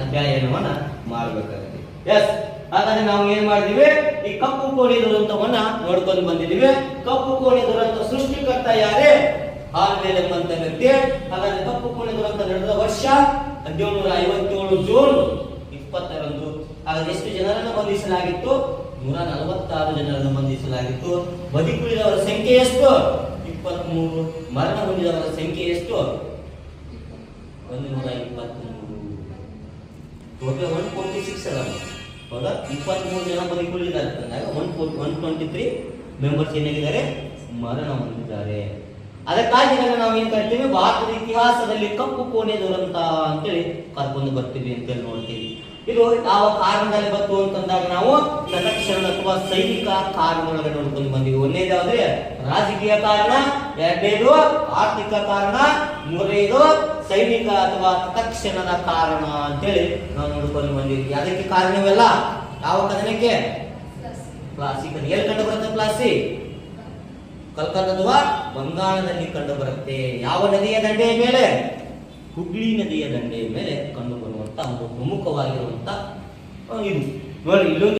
ಅಧ್ಯಯನವನ್ನ ಮಾಡಬೇಕಾಗುತ್ತೆ. ಎಸ್ ಹಾಗಾದ್ರೆ ನಾವು ಏನ್ ಮಾಡಿದೀವಿ? ಈ ಕಪ್ಪು ಕೋಣೆ ದುರಂತವನ್ನ ನೋಡ್ಕೊಂಡು ಬಂದಿದೀವಿ. ಕಪ್ಪು ಕೋಣೆ ದುರಂತ ಸೃಷ್ಟಿಕರ್ತ ಯಾರೇ? ಹಾಲ್ಮೇಲೆ ಬಂತ ವ್ಯಕ್ತಿ. ಹಾಗಾದ್ರೆ ಕಪ್ಪು ಕೋಣೆ ದುರಂತ ನಡೆದ ವರ್ಷ ಹದಿನೇಳುನೂರ ಐವತ್ತೇಳು ಜೂನ್ ಇಪ್ಪತ್ತರಂದು. ಹಾಗಾದ್ರೆ ಎಷ್ಟು ಜನರನ್ನು ಬಂಧಿಸಲಾಗಿತ್ತು? ನೂರ ನಲವತ್ತಾರು ಜನರನ್ನು ಬಂಧಿಸಲಾಗಿತ್ತು. ಬದುಕುಳಿದವರ ಸಂಖ್ಯೆ ಎಷ್ಟು? ಇಪ್ಪತ್ಮೂರು. ಮರಣ ಹೊಂದಿದವರ ಸಂಖ್ಯೆ ಎಷ್ಟು? ಒಂದು ನೂರ ಇಪ್ಪತ್ಮೂರು. ಟೋಟಲ್ ಒನ್ ಫೋರ್ಟಿ ಸಿಕ್ಸ್ ಅಲ್ಲ ಹೌದಾ? ಇಪ್ಪತ್ಮೂರು ಜನ ಬದುಕುಳಿದ್ದಾರೆ ಅಂದಾಗ one four one twenty three members ಏನಾಗಿದ್ದಾರೆ? ಮರಣ ಹೊಂದಿದ್ದಾರೆ. ಅದಕ್ಕಾಗಿ ನಾವು ಏನ್ ಕರಿತೀವಿ? ಭಾರತದ ಇತಿಹಾಸದಲ್ಲಿ ಕಪ್ಪು ಕೋಣೆ ದುರಂತ ಅಂತೇಳಿ ಕರ್ಕೊಂಡು ಬರ್ತೀವಿ ಅಂತೇಳಿ ನೋಡ್ತೀವಿ. ಇದು ಯಾವ ಕಾರಣದಲ್ಲಿ ಬಂತು ಅಂತಂದಾಗ ನಾವು ತಕ್ಷಣ ಅಥವಾ ಸೈನಿಕ ಕಾರಣಗಳೊಳಗೆ ನೋಡ್ಕೊಂಡು ಬಂದಿವಿ ಒಂದೇದಾದ್ರೆ ರಾಜಕೀಯ ಕಾರಣ, ಎರಡನೇದು ಆರ್ಥಿಕ ಕಾರಣ, ಮೂರನೇದು ಸೈನಿಕ ಅಥವಾ ತಕ್ಷಣದ ಕಾರಣ ಅಂತೇಳಿ ನಾವು ನೋಡ್ಕೊಂಡು ಬಂದಿವಿ ಅದಕ್ಕೆ ಕಾರಣವೆಲ್ಲ ಯಾವ ಕದನಕ್ಕೆ ಪ್ಲಾಸ್ಟಿಕ್ ಎಲ್ಲಿ ಕಂಡು ಬರುತ್ತೆ ಪ್ಲಾಸ್ಟಿಕ್ ಅಥವಾ ಬಂಗಾಳದಲ್ಲಿ ಕಂಡು ಬರುತ್ತೆ ಯಾವ ನದಿಯ ದಂಡೆಯ ಮೇಲೆ? ಹುಗ್ಲಿ ನದಿಯ ದಂಡೆಯ ಮೇಲೆ ಕಂಡುಬರುವಂತಹ ಒಂದು ಪ್ರಮುಖವಾಗಿರುವಂತ ಇದು. ನೋಡಿ ಇಲ್ಲೊಂದು